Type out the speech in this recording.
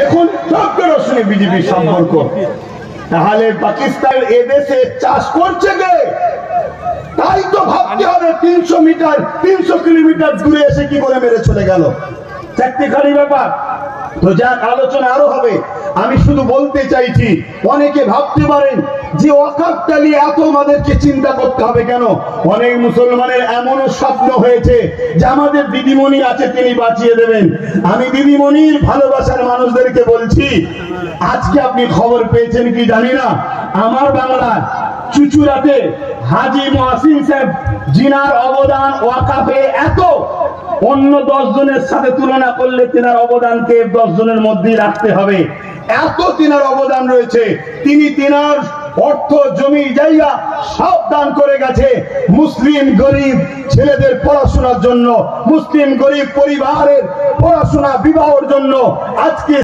দেখুন, চোদ্দ রসুনে বিজেপির সম্পর্ক। তাহলে পাকিস্তান এদেশে চাষ করছে কে? তাই তো ভাবতে হবে তিনশো মিটার, তিনশো কিলোমিটার দূরে এসে কি করে মেরে চলে গেল। চারটিখানি ব্যাপার। তো যাক, আলোচনা আরও হবে। আমি শুধু বলতে চাইছি, অনেকে ভাবতে পারেন যে অকাপটা নিয়ে এত আমাদেরকে চিন্তা করতে হবে কেন? অনেক মুসলমানের এমনও স্বপ্ন হয়েছে যে আমাদের দিদিমণি আছে, তিনি বাঁচিয়ে দেবেন। আমি দিদিমণির ভালোবাসার মানুষদেরকে বলছি, আজকে আপনি খবর পেয়েছেন কি জানি না? আমার বাংলার চুচুড়াতে হাজি মহাসিন সাহেব, জিনার অবদান ওয়াকাফে এত। অন্য দশ জনের সাথে তুলনা করলে তিনার অবদানকে দশ জনের মধ্যেই রাখতে হবে। এত তিনার অবদান রয়েছে। তিনি তিনার অর্থ জমি জায়গা সব দান করে গেছে। মুসলিম গরিব ছেলেদের পড়াশোনার জন্য, মুসলিম গরিব পরিবারের পড়াশোনা, বিবাহর জন্য আজকে